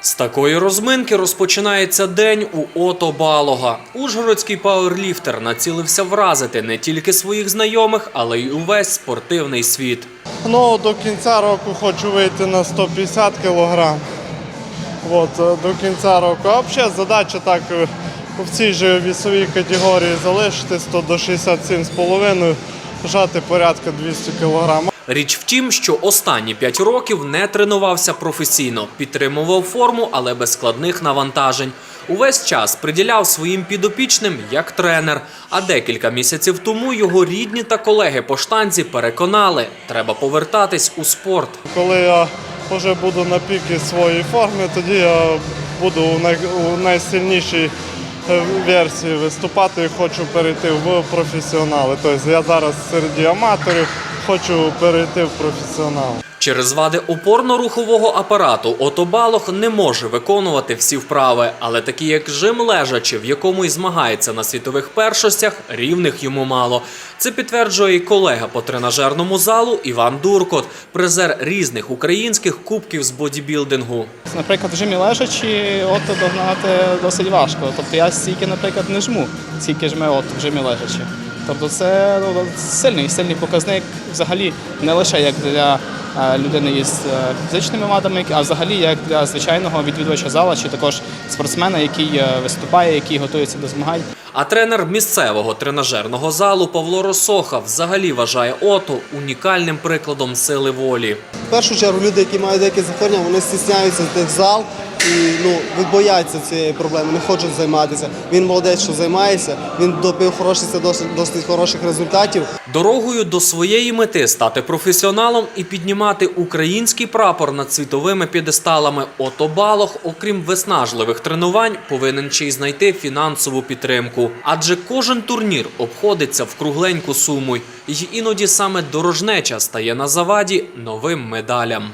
З такої розминки розпочинається день у Ото Балога. Ужгородський пауерліфтер націлився вразити не тільки своїх знайомих, але й увесь спортивний світ. Ну, до кінця року хочу вийти на 150 кг. От, е, до кінця року. А взагалі задача так е, в цій же вісовій категорії залишитись, то до 67,5 жати порядка 200 кг. Річ в тім, що останні 5 років не тренувався професійно, підтримував форму, але без складних навантажень. Увесь час приділяв своїм підопічним як тренер. А декілька місяців тому його рідні та колеги по штанзі переконали, треба повертатись у спорт. Коли я вже буду на піки своєї форми, тоді я буду у, найсильнішій е, версії виступати і хочу перейти в професіонали. Тобто я зараз серед аматорів хочу перейти в професіонали. Через вади опорно-рухового апарату Ото Балох не може виконувати всі вправи, але такі як жим лежачи, в якому й змагається на світових першостях, рівних йому мало. Це підтверджує і колега по тренажерному залу Іван Дуркот, призер різних українських кубків з бодібілдингу. Наприклад, в жимі лежачі ото догнати досить важко. Тобто я стільки, наприклад, не жму, скільки жме от в жимі лежачі. Тобто це ну, сильний, сильний показник взагалі не лише як для е, людини із е, фізичними вадами, а взагалі як для звичайного відвідувача зала чи також спортсмена, який е, виступає, який готується до змагань. А тренер місцевого тренажерного залу Павло Росоха взагалі вважає Ото унікальним прикладом сили волі. В першу чергу люди, які мають деякі захворювання, вони стісняються тих зал і ну, бояться цієї проблеми, не хочуть займатися. Він молодець, що займається, він добив хороших, досить, досить хороших результатів. Дорогою до своєї мети стати професіоналом і піднімати український прапор над світовими п'єдесталами Ото Балох, окрім виснажливих тренувань, повинен ще й знайти фінансову підтримку. Адже кожен турнір обходиться в кругленьку суму, і іноді саме дорожнеча стає на заваді новим медалям.